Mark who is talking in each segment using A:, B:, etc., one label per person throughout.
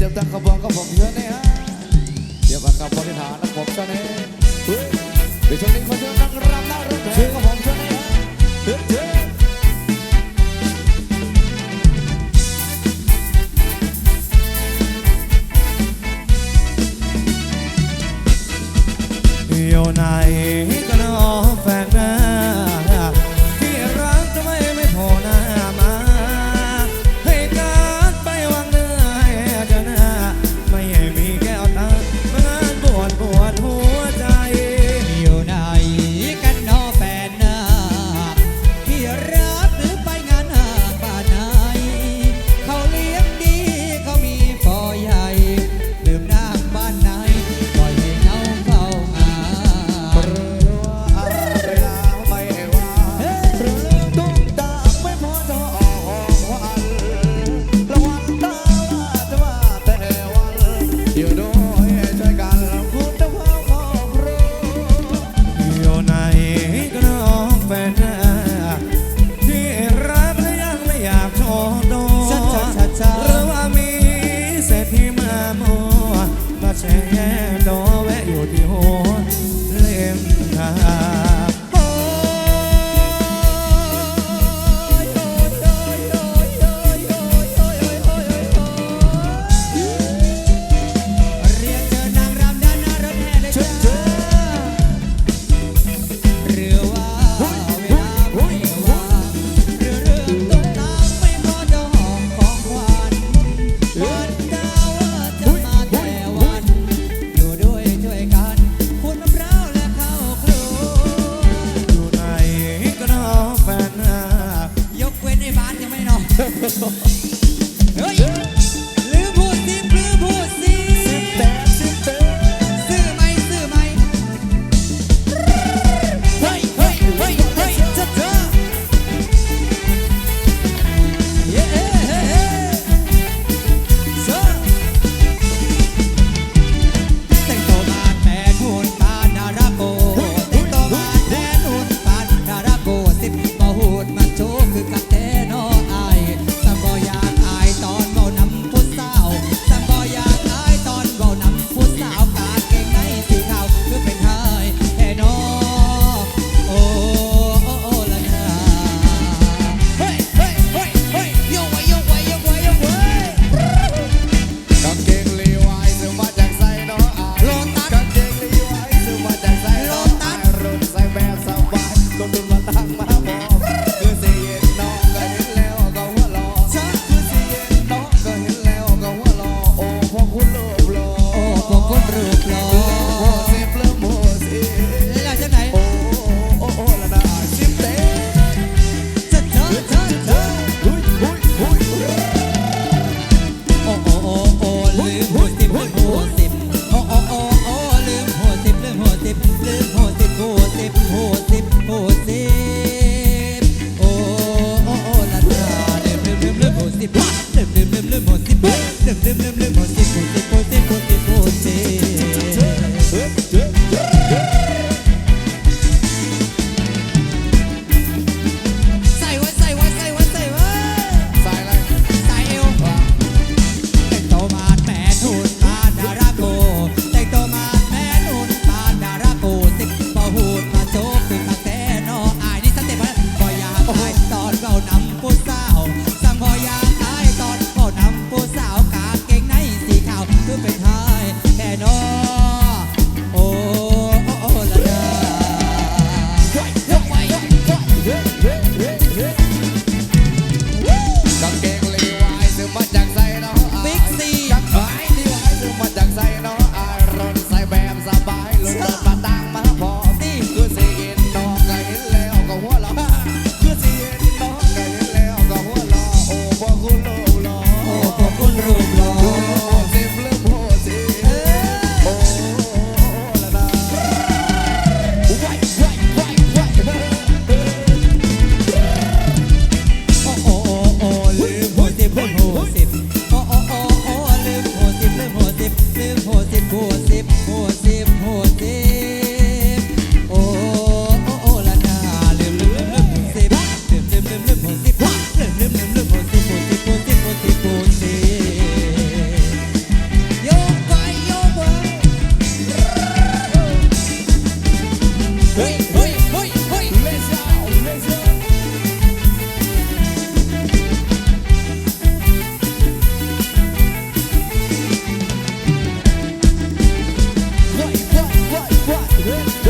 A: เดี๋ยวตั้งขบวนก็ผมเยอะเนี่ยฮะเดี๋ยวกับ
B: ขบ
A: วน
C: ที่ฐา
B: นนะผม
D: เจ้เนี่ย le
B: poste, poste, poste, poste, poste. Yeah.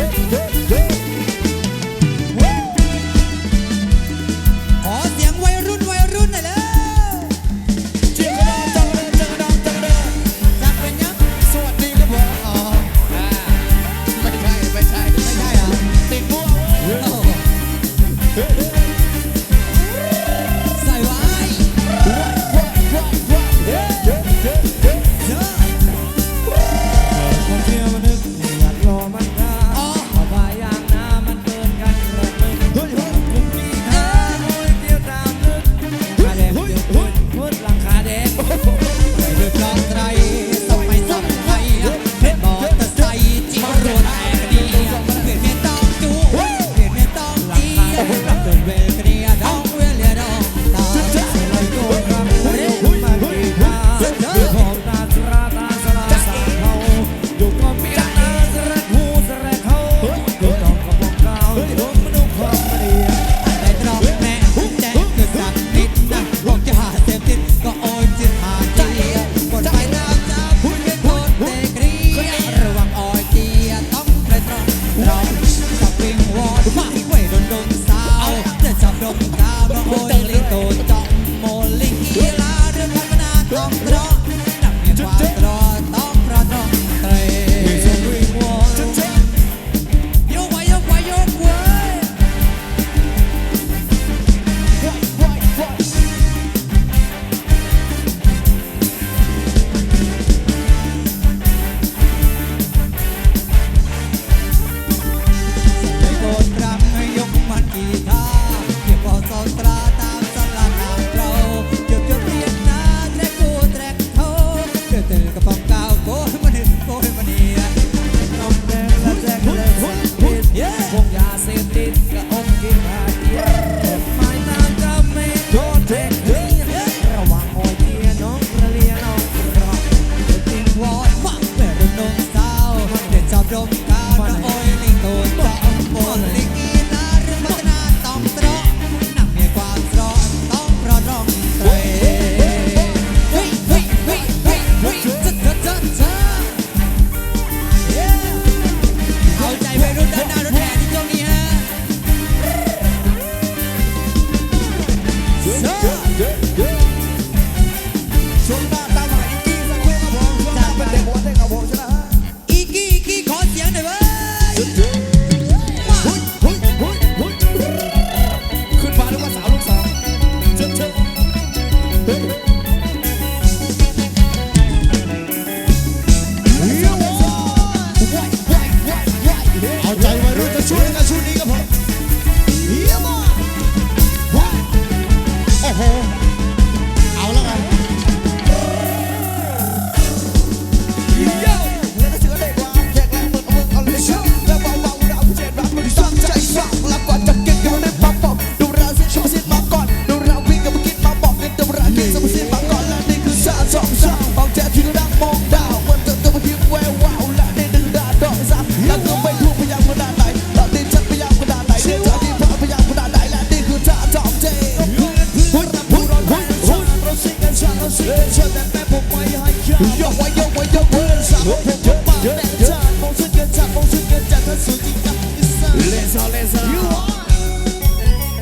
D: ยกไว้ยกไว้ยกเพื่อนสาวผมปาก
B: แดดจัดมอง
D: ชุดเกินจัด
A: มองชุดเกิ
D: น
A: จัดถ้าสวยจริงกับอิสานเลซ่าเลซ่า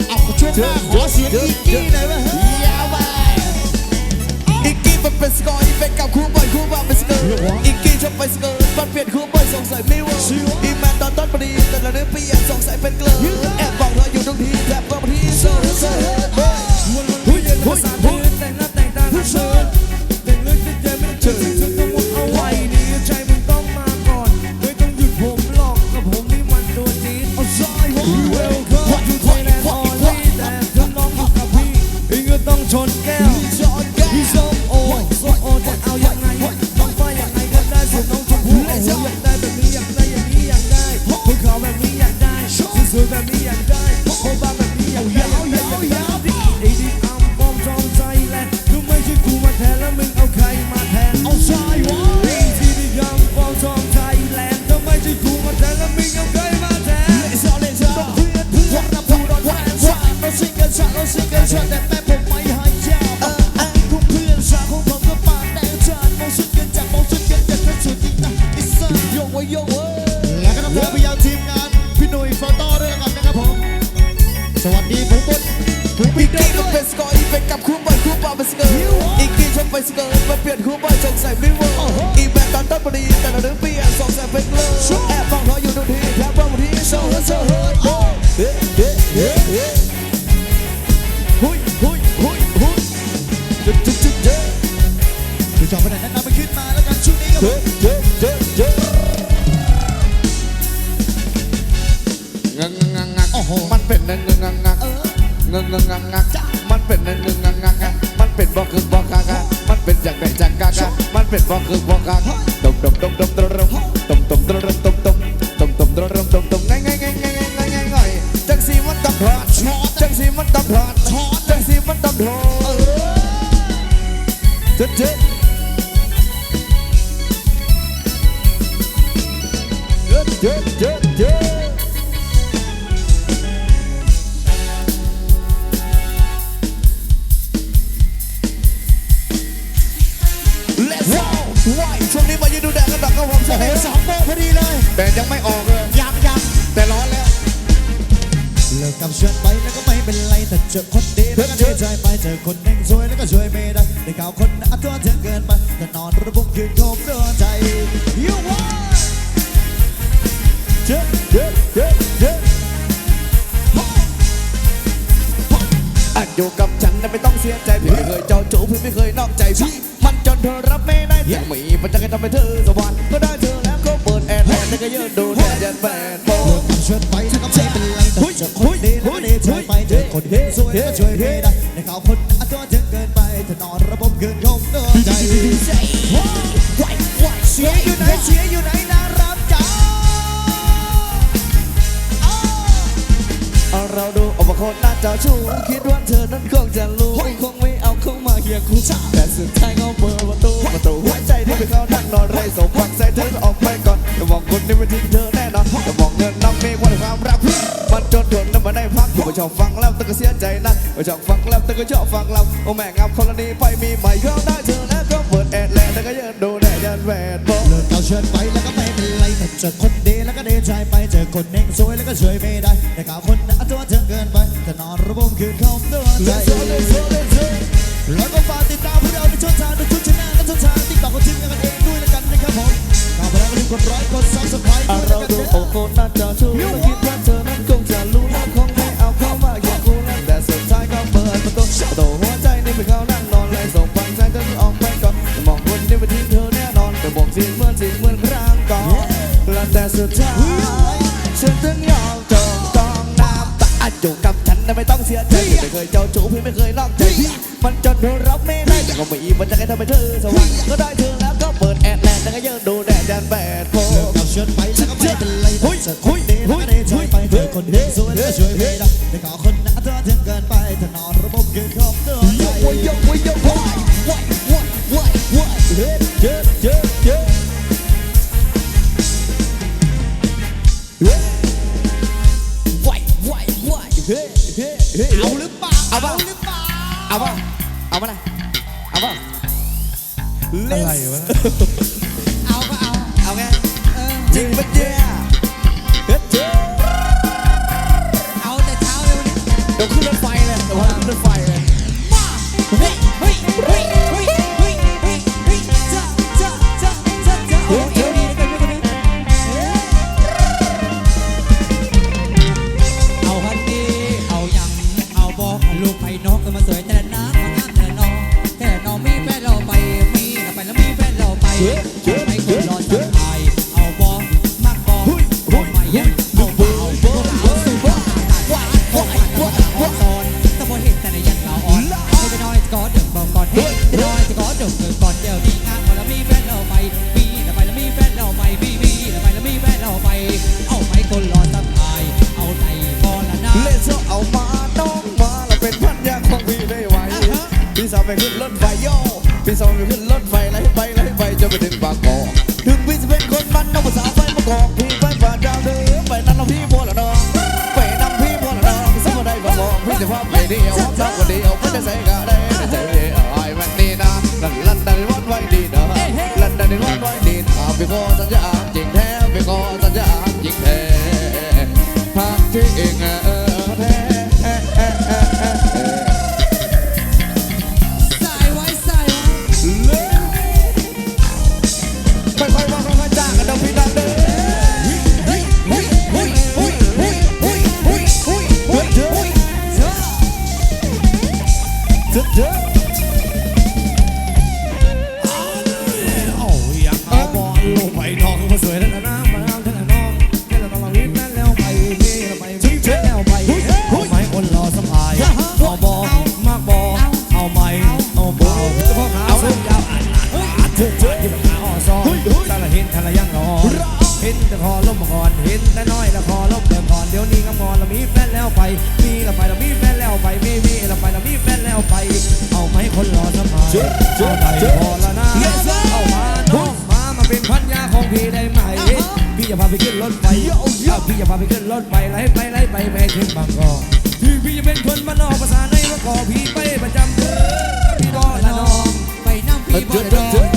A: เอาช่วงหน้าขอเสียงอีกกี้หน่อยไหมยาวไปอีกกี้มันเป็นสกอร์อีเป็นกับคู่บอยคู่บ่าเป็นสกิร์อีกกี้ชอไปสกิร์มันเปลี่ยนคู่บอยสงสัยไม่ว่าอีแมนตอนต้นปีแต่ละเดืองพี่ยนสงสัยเป็นเกลือแอบบอกเธออยู่ตรงทีแทบก็มาที่เซอ เป็
B: นนังงงงังงงงงักมันเป็นนังงงงังมันเป็นบอกคือบอกกากะมันเป็นจา
A: กไหนจากกากะมันเป็นบอกคือบอกกากะตมตมตมตมตมตมตมตมตมตมตมตมตมตมตมง่ายง่ายง่ายง่ายง่ายง่ายง่ายจังสีมันต้องถอดจังสีมันต้องถอดจังสีมันต้องถอดเจ๊เจ๊เจ๊เจ๊เจ พอดีเลย แต่ยังไม่ออกเลยยังยังแต่ร้อนแล้วเลิกกับเชิญไป
B: แล้วก็ไม่เป็น
A: ไรแต่เจอคนดีแล้วก็ดีใจไปเจอคนแห่งสวยแล้วก็ช่วยไม่ได้ได้ข่าวคนน่าตัวเธอเกินไปแต่นอนระบบคืนโคมเดินใจยูว่าเจ๊เจ๊เจ๊เจ๊อยู่กับฉันนะไม่ต้องเสียใจพี่ไม่เคยเจ้าจู้พี่ไม่เคยนอกใจพี่มันจนเธอรับไม่ได้ยังมีปัญญาให้ทำให้เธอสบาย แอร์แลนด์แล้วก็ยืนดูแดดยันแฟนโบเชิญไปฉันก็ไม่เป็นไรแต่จอคนดีแล้วก็ดีใจไปเจอคนดีสวยก็ช่วยไม่ได้ในข่าวคนอัตัวเธอเกินไปเธอนอนระบบเกินคงตัวใจเสียอยู่ไหนเสียอยู่ไหนนะรับจ้าเราดูออกมาคนน่าเจ้าชู้คิดว่าเธอนั้นคงจะรู้คงไม่เอาเข้ามาเคียงคู่แต่สุดท้ายเขาเปิดประตูประตูหัวใจที่ไปเขานั่งนอนไรสมหวังใส่เธอออกไปก่อน บอกคนนี้ไม่ทิ้งเธอแน่นอนจะบอกเงินน้ำมีความความรักมันจนทนน้ำมันได้พักไม่ชอบฟังแล้วแต่ก็เสียใจนะไม่ชอบฟังแล้วแต่ก็ชอบฟังเราโอ้แม่งามคนละนี้ไปมีใหม่เขาได้เธอแล้วก็เปิดแอดแลนแล้วก็ยืนดูแดดยันแหวนบอกเลิกเอาเชิญไปแล้วก็ไม่เป็นไรแต่เจอคนดีแล้วก็ดีใจไปเจอคนเองสวยแล้วก็ช่วยไม่ได้แต่ข่าวคนอัตัวเธอเกินไปแต่นอนระบบคืนคมตัวใจแล้วก็ฝากติดตามพวกเราในช่องทางในทุกช่องทางและช่องทางติ๊กต็อกของทีมงานเองด้วยแล้วกันนะครับผม ก็ลืมกดไลค์กดซับสไครต์ด้วยแล้วกันนะโอ้โหน่าจะชูแล้วคิดว่าเธอนั้นคงจะรู้แล้วคงไม่เอาเข้ามาอย่างกูแล้วแต่สุดท้ายก็เปิดประตูโตหัวใจนี่ไปเขานั่งนอนเลยส่งฟังใจเธอออกไปก่อนแต่มองคนนี้ไปทิ้งเธอแน่นอนแต่บอกสิ่งเหมื่อนสิ่งเหมือนครั้งก่อนและแต่สุดท้ายฉันถึงยอมจมกองน้ำตาอยู่กับฉันนะไม่ต้องเสียใจพี่ไม่เคยเจ้าชู้พี่ไม่เคยนอกใจพี่มันจนเธอรับไม่ได้แต่ก็ไม่อีมันจะให้ทำให้เธอสว่างก็ได้เธอ คนดีแล้วก็ได้ใจไปเธอคนเดีสวยแล้วก็ช่วยไม่ได้แต่ขอคนหน้าเธอถึงเกินไปเธอนอน
B: 姐。 พี่จะพาไป
A: ขึ้นรถไปไล่ไปไล่ไปไปถึงบางกอกพี่พี่จะเป็
C: นคนบ้านนอกภาษาในว่ากอพี่ไปประจำเด้อพี่
B: บอละน้
E: องไปน้ำ
B: พี่บ่ได้อง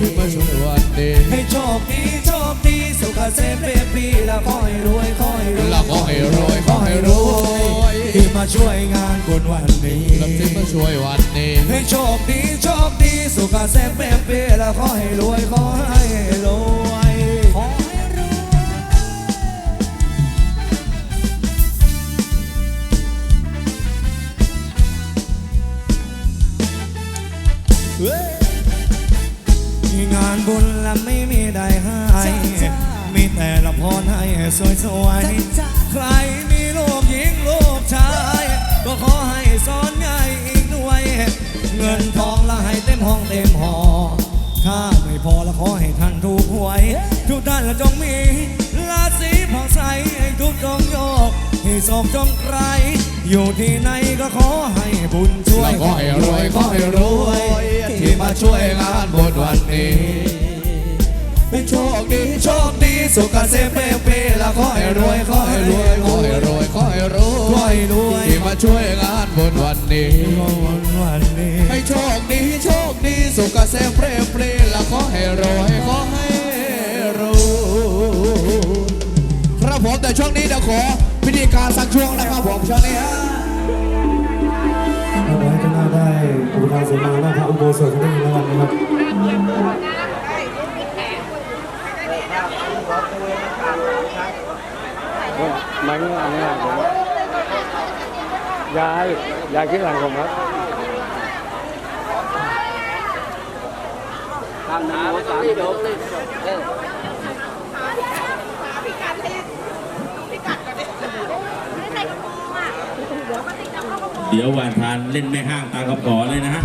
E: นี้
B: ร
E: ถที่มาช่วยวันนี้
C: ให้โชคดีโชคดีสุขเกษมเปรียบปีแล้วขอให้รวยขอให้รวย
E: แล้วขอให้รวยขอให้รวย
C: ที่มาช่วยงานบนวันนี้
E: รถที่มาช่วยวันนี้
C: ให้โชคดีโชคดีสุขเกษมเปรียบปีแล้วขอให้รวยขอให้รวยานบุญและไม่มีใดให้มีแต่ละพรให้สวยๆใครมีลูกหญิงลูกชาย ก็ขอให้สอนง่ายอีกด้วย เงินทองละให้เต็มห้องเต็มหอข้าไม่พอละขอให้ท่านถูกหวย ทุกท่านละจงมีราศีผ่องใสให้ทุกจงโยกให้โศกจงไกลอยู่ที่ไหนก็ขอให้บุญช่วย
E: แล้วขอให้รวยขอให้รวยที่มาช่วยงานบนวันนี้ เป็นโชคดี
C: โชคดีสุขเกษมเปรีแล้วขอให้รวยขอให้รวย
E: ขอให้รวยขอให้ร
C: ขอ
E: วย
C: ให้รวย
E: ที่มาช่วยงานบนวันนี้
C: วันวันนี้
E: ให้โชคดีโชคดีสุขเกษมเปรมปรีและขอให้รวยขอให้รวยครับผมแต่ช่วงนี้เดี๋ยวขอพิธีการสักช่วงนะครับผมช่วงนี้ฮะ
C: เอาไว้จะน่าได้อุปการสมาหน้าพระอุโบสถที่นี่แล้วกันนะครับ
F: มาข้างหลังข้างหลังผมยายยายขึ้นหลังผมครับทำน้ำสามจบ
A: เดี๋ยววานทานเล่นแม่ห้างตามคำขอเลยนะฮะ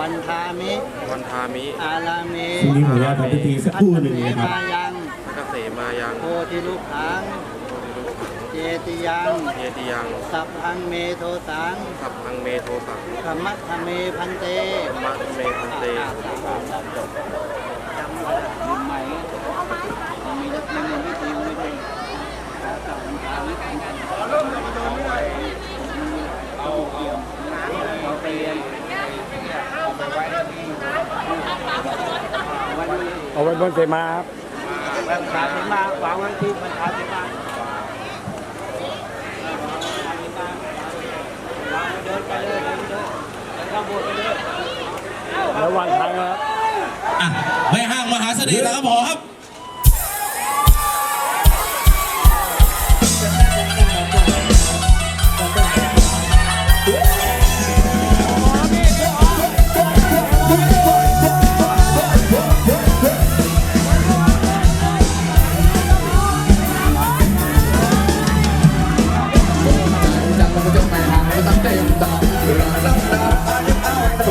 G: วันทามิ
H: วันทามิ
G: อารามิ
A: พรุ่งนี้ขออนุญาตทำพิธีสักครู่หนึ่งนะครับ
G: มายัง
H: เกษมายัง
G: โพธิลูกขังเจติยัง
H: เยติยัง
G: สัพพังเมโทสัง
H: สัพพังเมโทสัง
G: ธรรมัทธเมพันเต
H: ธรรมะเมพันเต
G: จำไว้ลืมใหม่มันมีมันมีวิธีไม่ได้ต่างทางเอาเอาไปเรียนวันนี้
F: เอาไว้บนเสมาครับ
G: วันขาสิมาวางไว้ที่วันขาสิมาเดินไปเลยเดินไปเลยเข้าโบสถ์ไปเลย
F: แล้ววันท้ายครับ
A: อะแม่ห้างมหาเสน่ห์ตามคำขอครับ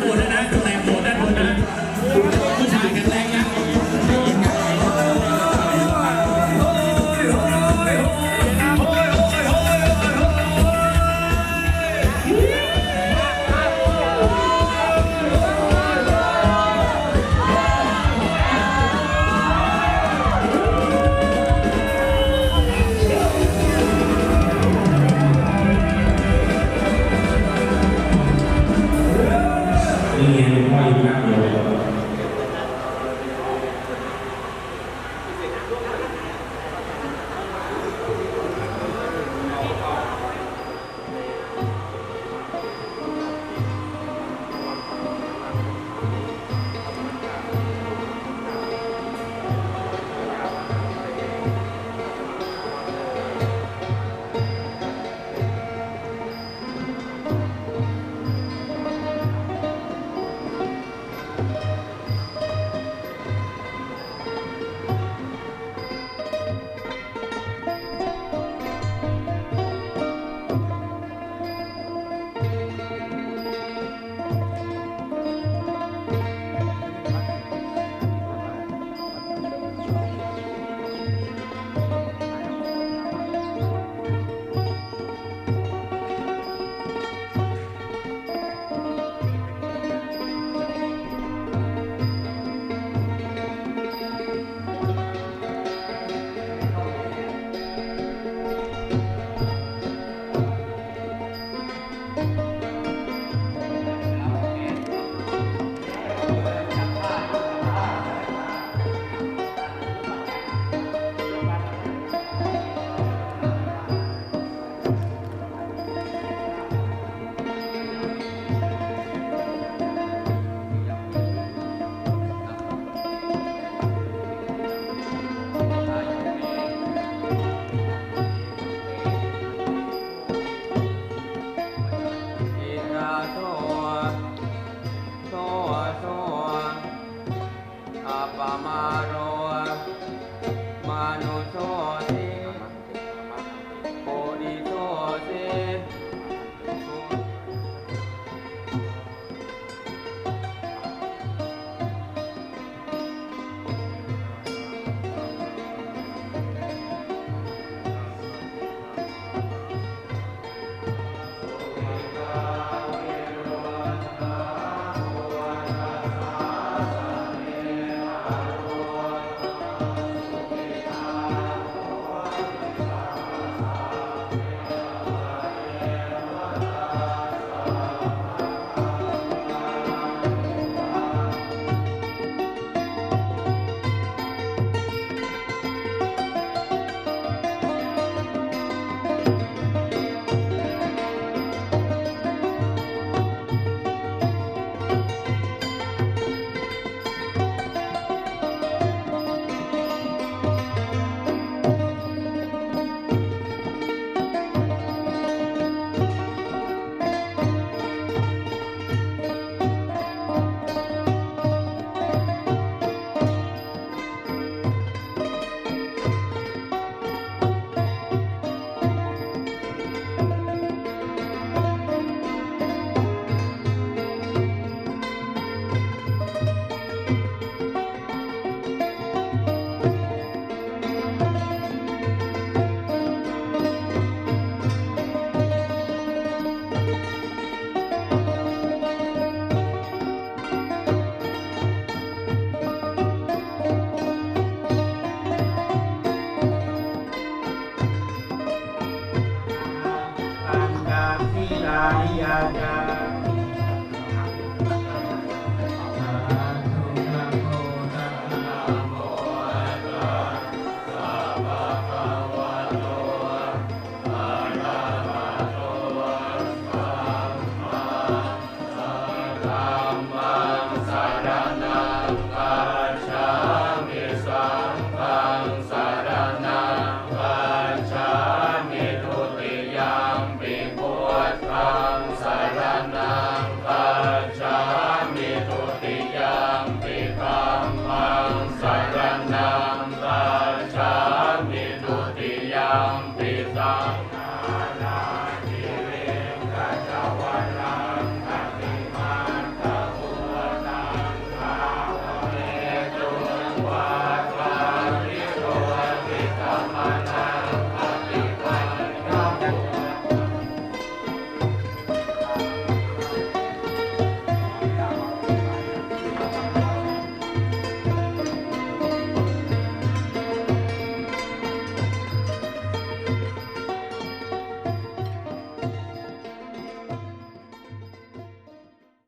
E: โหดนะตรงไห
F: น ตังสา